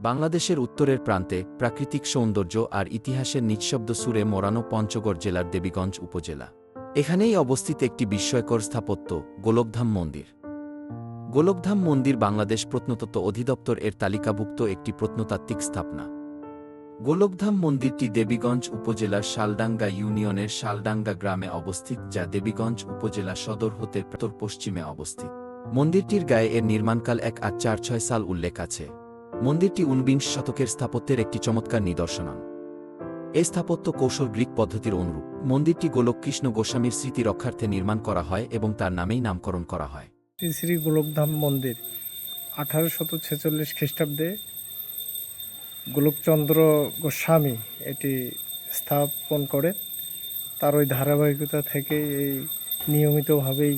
বাংলাদেশের উত্তরের প্রান্তে প্রাকৃতিক সৌন্দর্য আর ইতিহাসের নিঃশব্দ সুরে মোড়ানো পঞ্চগড় জেলার দেবীগঞ্জ উপজেলা। এখানেই অবস্থিত একটি বিস্ময়কর স্থাপত্য, গোলকধাম মন্দির। গোলকধাম মন্দির বাংলাদেশ প্রত্নতত্ত্ব অধিদপ্তর এর তালিকাভুক্ত একটি প্রত্নতাত্ত্বিক স্থাপনা। গোলকধাম মন্দিরটি দেবীগঞ্জ উপজেলার শালডাঙ্গা ইউনিয়নের শালডাঙ্গা গ্রামে অবস্থিত, যা দেবীগঞ্জ উপজেলা সদর হতে উত্তর পশ্চিমে অবস্থিত। মন্দিরটির গায়ে এর নির্মাণকাল এক আট চার ছয় সাল উল্লেখ আছে। মন্দিরটি ঊনবিংশ শতকের স্থাপত্যের একটি চমৎকার নিদর্শনন। এই স্থাপত্য কৌশল গ্রিক পদ্ধতির অনুরূপ। মন্দিরটি গোলককৃষ্ণ গোস্বামীর স্মৃতি রক্ষার্থে নির্মাণ করা হয় এবং তার নামেই নামকরণ করা হয়। শ্রী শ্রী গোলকধাম মন্দির আঠারোশত ছেচল্লিশ খ্রিস্টাব্দে গোলকচন্দ্র গোস্বামী এটি স্থাপন করে তার ওই ধারাবাহিকতা থেকে এই নিয়মিতভাবেই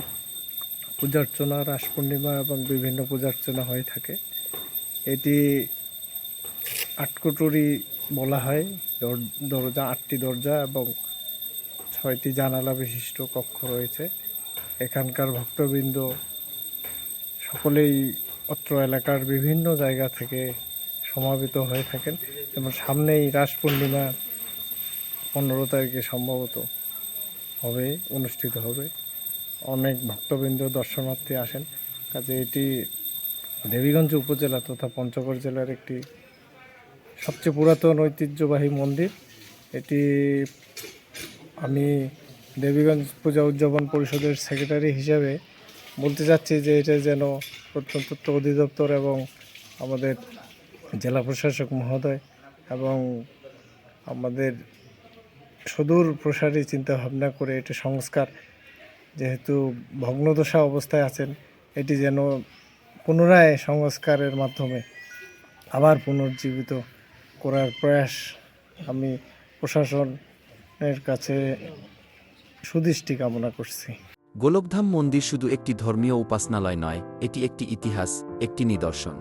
পূজার্চনা রাস পূর্ণিমা এবং বিভিন্ন পূজার্চনা হয়ে থাকে। এটি আটকুটুরি বলা হয়। দর- দরজা, আটটি দরজা এবং ছয়টি জানালা বিশিষ্ট কক্ষ রয়েছে। এখানকার ভক্তবৃন্দ সকলেই অত্র এলাকার বিভিন্ন জায়গা থেকে সমাবেত হয়ে থাকেন। এবং সামনেই রাস পূর্ণিমা পনেরো তারিখে সম্ভবত হবে, অনুষ্ঠিত হবে। অনেক ভক্তবৃন্দ দর্শনার্থী আসেন। কাজে এটি দেবীগঞ্জ উপজেলা তথা পঞ্চগড় জেলার একটি সবচেয়ে পুরাতন ঐতিহ্যবাহী মন্দির। এটি আমি দেবীগঞ্জ পূজা উদযাপন পরিষদের সেক্রেটারি হিসাবে বলতে চাচ্ছি যে এটা যেন প্রত্নতত্ত্ব অধিদপ্তর এবং আমাদের জেলা প্রশাসক মহোদয় এবং আমাদের সুদূর প্রসারী চিন্তা ভাবনা করে এটি সংস্কার, যেহেতু ভগ্নদশা অবস্থায় আছেন, এটি যেন পুনরায় সংস্কারের মাধ্যমে আবার পুনর্জীবিত করার প্রয়াস আমি প্রশাসনের কাছে সুদৃষ্টি কামনা করছি। গোলকধাম মন্দির শুধু একটি ধর্মীয় উপাসনালয় নয়, এটি একটি ইতিহাস, একটি নিদর্শন।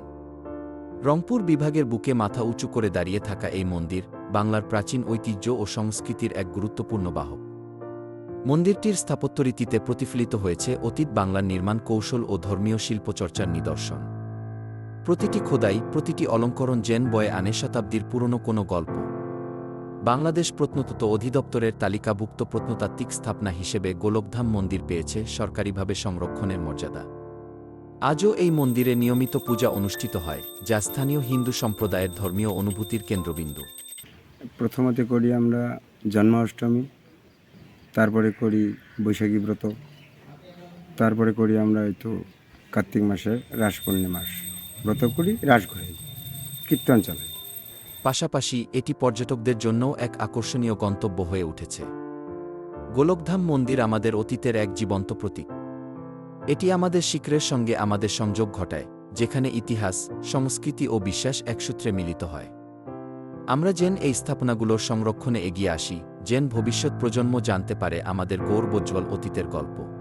রংপুর বিভাগের বুকে মাথা উঁচু করে দাঁড়িয়ে থাকা এই মন্দির বাংলার প্রাচীন ঐতিহ্য ও সংস্কৃতির এক গুরুত্বপূর্ণ বাহক। মন্দিরটির স্থাপত্যরীতিতে প্রতিফলিত হয়েছে অতীত বাংলার নির্মাণ কৌশল ও ধর্মীয় শিল্পচর্চার নিদর্শন। প্রতিটি খোদাই, প্রতিটি অলঙ্করণ জেন বয়ে আনে শতাব্দীর পুরনো কোনো গল্প। বাংলাদেশ প্রত্নতত্ত্ব অধিদপ্তরের তালিকাভুক্ত প্রত্নতাত্ত্বিক স্থাপনা হিসেবে গোলকধাম মন্দির পেয়েছে সরকারিভাবে সংরক্ষণের মর্যাদা। আজও এই মন্দিরে নিয়মিত পূজা অনুষ্ঠিত হয়, যা স্থানীয় হিন্দু সম্প্রদায়ের ধর্মীয় অনুভূতির কেন্দ্রবিন্দু। প্রথমত করি আমরা জন্মাষ্টমী। তারপরে করি বৈশাখী ব্রত। তারপরে করি আমরা এই তো কার্তিক মাসে রাস পূর্ণিমাস ব্রত করি রাস ঘুরাই কীর্তন চালাই। পাশাপাশি এটি পর্যটকদের জন্যও এক আকর্ষণীয় গন্তব্য হয়ে উঠেছে। গোলকধাম মন্দির আমাদের অতীতের এক জীবন্ত প্রতীক। এটি আমাদের শিখরের সঙ্গে আমাদের সংযোগ ঘটায়, যেখানে ইতিহাস, সংস্কৃতি ও বিশ্বাস একসূত্রে মিলিত হয়। আমরা যেন এই স্থাপনাগুলোর সংরক্ষণে এগিয়ে আসি যেন ভবিষ্যৎ প্রজন্ম জানতে পারে আমাদের গৌরবোজ্জ্বল অতীতের গল্প।